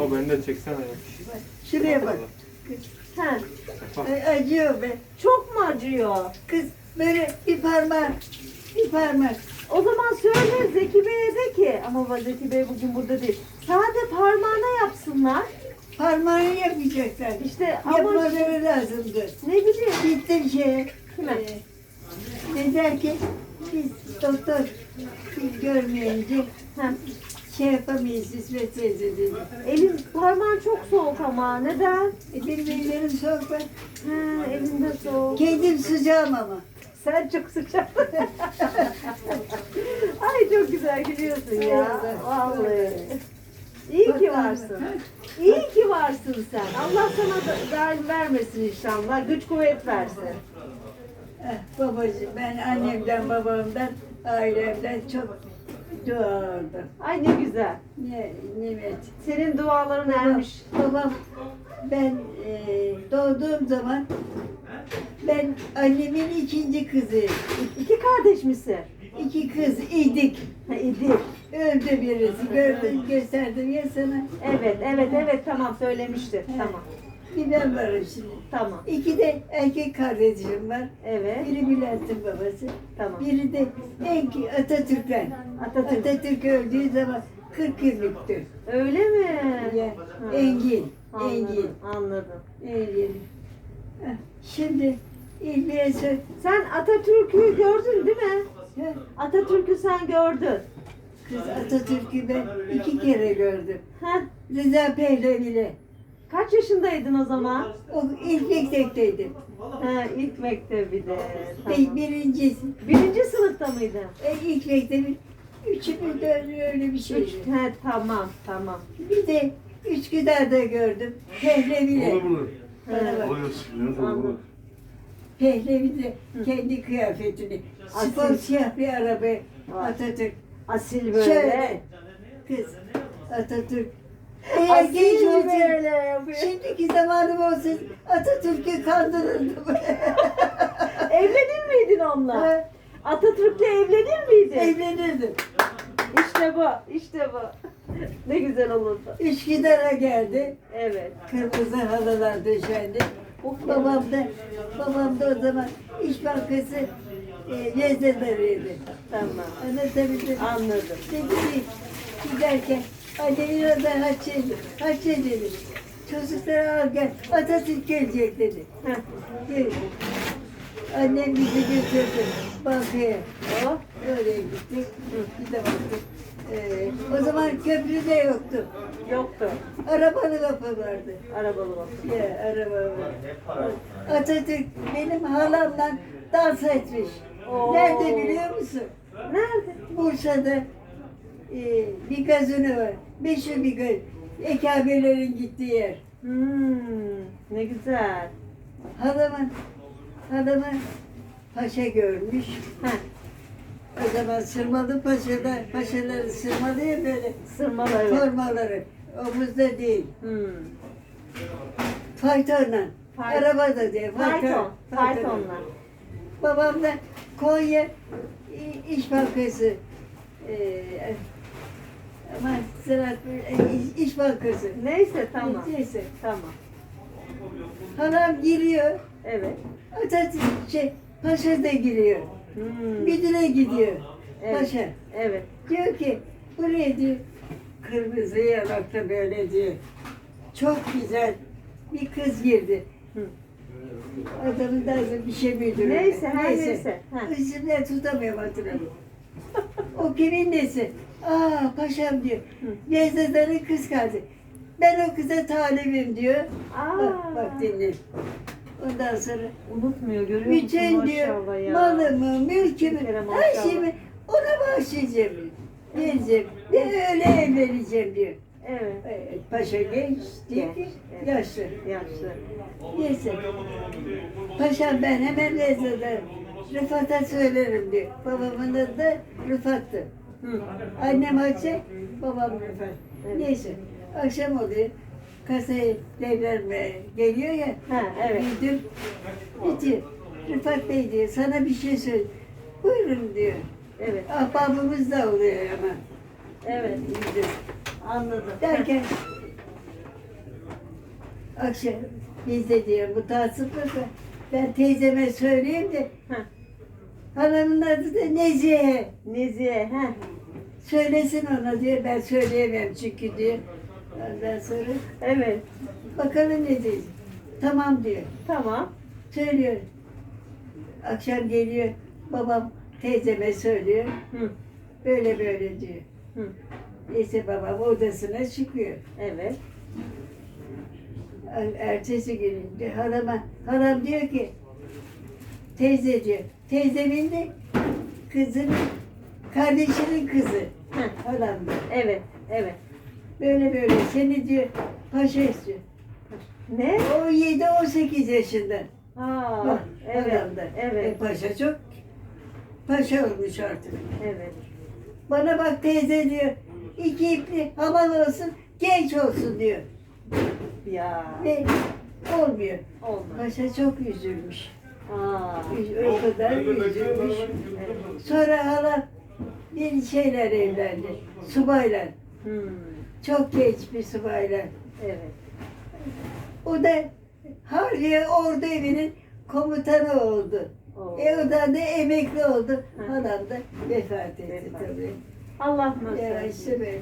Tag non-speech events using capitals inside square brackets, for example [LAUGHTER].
O beni de çeksene ya. Şuraya bak. Ha, Ay, Acıyor be. çok mu acıyor? Kız böyle bir parmak. Bir parmak. O zaman söyle Zeki Bey'e de ki ama Zeki Bey bugün burada değil. Sade parmağına yapsınlar. Parmağını yapacaklar. İşte ama Yapmaları lazımdı. ne bileyim. Gittim şeye. Kime? e, dediler ki biz doktor biz görmeyince Ha, şey yapamayız İsmet teyze dedi. elin parmağın çok soğuk ama neden? E, benim ellerim soğuk ben. Ha, elinde soğuk. Kendim sıcağım ama. Sen çok sıcak. [LAUGHS] Ay çok güzel gülüyorsun ya. Vallahi. İyi ki varsın. İyi ki varsın sen. Allah sana da daim vermesin inşallah. Güç kuvvet versin. Eh, babacığım ben annemden babamdan ailemden çok dua aldım. Ay ne güzel. Ne nimet. Senin duaların ermiş. Babam ben e, doğduğum zaman ben annemin ikinci kızıyım. İki kardeş misin? İki kız idik. Ha, idi. Öldü birisi. Gördüm, gösterdim ya sana. Evet, evet, evet. Tamam söylemişti. Tamam, Bir ben varım şimdi. tamam. İki de erkek kardeşim var. Evet, Biri Bülent'in babası. tamam. Biri de en Atatürk'ten. Atatürk. Atatürk öldüğü zaman 40 yıllıktı. Öyle mi? Ya, Ha. Engin. Engin. Anladım, anladım. Engin. Şimdi İlmiye. Sen Atatürk'ü gördün değil mi? Atatürk'ü sen gördün. Kız Atatürk'ü ben iki kere gördüm. Heh. Rıza Pehlevi'yle. Kaç yaşındaydın o zaman? O ilk mekteптeydim. Ha, ilk mektebide. Be- Tamam. Birinci, Birinci sınıfta mıydın? e, ilk mektebin üçü mü dördü öyle bir Üç. şeydi. He, tamam, tamam. Bir de Üsküdar'da gördüm. Pehlevi'yle. Olur bulur. Bana bak. Oluyor. Anladım. Pehlevi de kendi kıyafetini. Spor Asil. siyah bir araba. Atatürk. Asil böyle. Şöyle. Kız Atatürk. Eğer Asil genç olsaydı, böyle yapıyor. şimdiki zamanım olsaydı Atatürk'ü kandırırdım. [LAUGHS] Evlenir miydin onunla? Ha, Atatürk'le evlenir miydin? Evlenirdim. İşte bu, işte bu. ne güzel olurdu. Üsküdar'a geldi. Evet. Kırmızı halılar döşendi. Babam da, babam da o zaman İş Bankası e, veznedarıydı. Tamam. Anlatabildim. Anladım. Dedi ki giderken anne yine de haçeli, haçeli dedi. Çocukları al gel, Atatürk gelecek dedi. Heh. Annem bizi götürdü bankaya. Oh. Öyle gittik. Bir de baktık. Ee, o zaman köprü de yoktu. Yoktu. Arabalı kapı vardı. Arabalı bak. Ya araba var. Atatürk benim halamla dans etmiş. Oo. Nerede biliyor musun? Nerede? Bursa'da e, bir gazino var. Meşhur bir gazino. Ekabelerin gittiği yer. Hmm, ne güzel. Halamın, halamın paşa görmüş. Heh, O zaman sırmalı paşalar, paşaları sırmalı ya böyle sırmalı evet. formaları. Omuzda değil. Hmm. Faytonla. Fay- Araba da değil. Fayton, faytonla. Babam da Konya İş Bankası e, ama Ziraat İş, İş Bankası. Neyse tamam. Neyse. Tamam. Halam giriyor. Evet. Atatürk şey, Paşa da giriyor. Hmm. Müdüre gidiyor. Evet. Paşa. Evet. Diyor ki buraya diyor kırmızı yanaklı böyle diyor. Çok güzel bir kız girdi. Hı. Adamın da bir şey müdürü. Neyse, her neyse. Ha. İsimleri tutamıyorum hatırlamıyorum. o kimin nesi? Aa paşam diyor. Veznedar'ın kız kardeşi. Ben o kıza talibim diyor. Aa. Bak, bak dinle. Ondan sonra Unutmuyor görüyor musun? bütün diyor Maşallah ya. malımı, mülkümü, her maşallah. şeyimi ona bahşedeceğim diyor. Vereceğim. Ve öyle evleneceğim diyor. Evet. Paşa genç değil ki evet. yaşlı. Yaşlı. Neyse. Paşam ben hemen Vezne'de Rıfat'a söylerim diyor. Babamın adı da Rıfat'tı. Hı. Annem Hatice, babam. Evet. Neyse. Akşam oluyor. Kasayı devretmeye geliyor ya. Ha, evet. Müdür bitiyor. Rıfat Bey diyor sana bir şey söyle. Buyurun diyor. Evet. Ahbabımız da oluyor ama. Evet. Yüzüm. Anladım. Derken akşam biz de diyor bu tatsızlık ben teyzeme söyleyeyim de Heh. Hanımın adı da Nezihe. Nezihe. Heh. Söylesin ona diyor ben söyleyemem çünkü diyor. Ondan sonra Evet. bakalım ne diyecek. Tamam diyor. Tamam. Söylüyor. Akşam geliyor babam teyzeme söylüyor. Hı. Böyle böyle diyor. Hı. Neyse babam odasına çıkıyor. Evet. Er- Ertesi gün de halama, halam diyor ki teyze diyor. Teyzemin de kızının, kardeşinin kızı. Heh. Halam da. Evet. Evet. Böyle böyle seni diyor paşa istiyor. Ne? O 7-18 yaşında. Aa, Bak, evet. halam da. E, Evet. paşa çok paşa olmuş artık. Evet. Bana bak teyze diyor. iki ipli havalı olsun, genç olsun diyor. Ya. Ne? Olmuyor. Olmaz. Paşa çok üzülmüş. Aa. Üz- O kadar üzülmüş. Sonra hala bir şeyler evlendi. Subayla. Hmm. Çok genç bir subayla. Evet. O da Harbiye Ordu Evi'nin komutanı oldu. Oo. E o da, da emekli oldu. Halam da vefat etti Vefat. tabii. Allah işte böyle.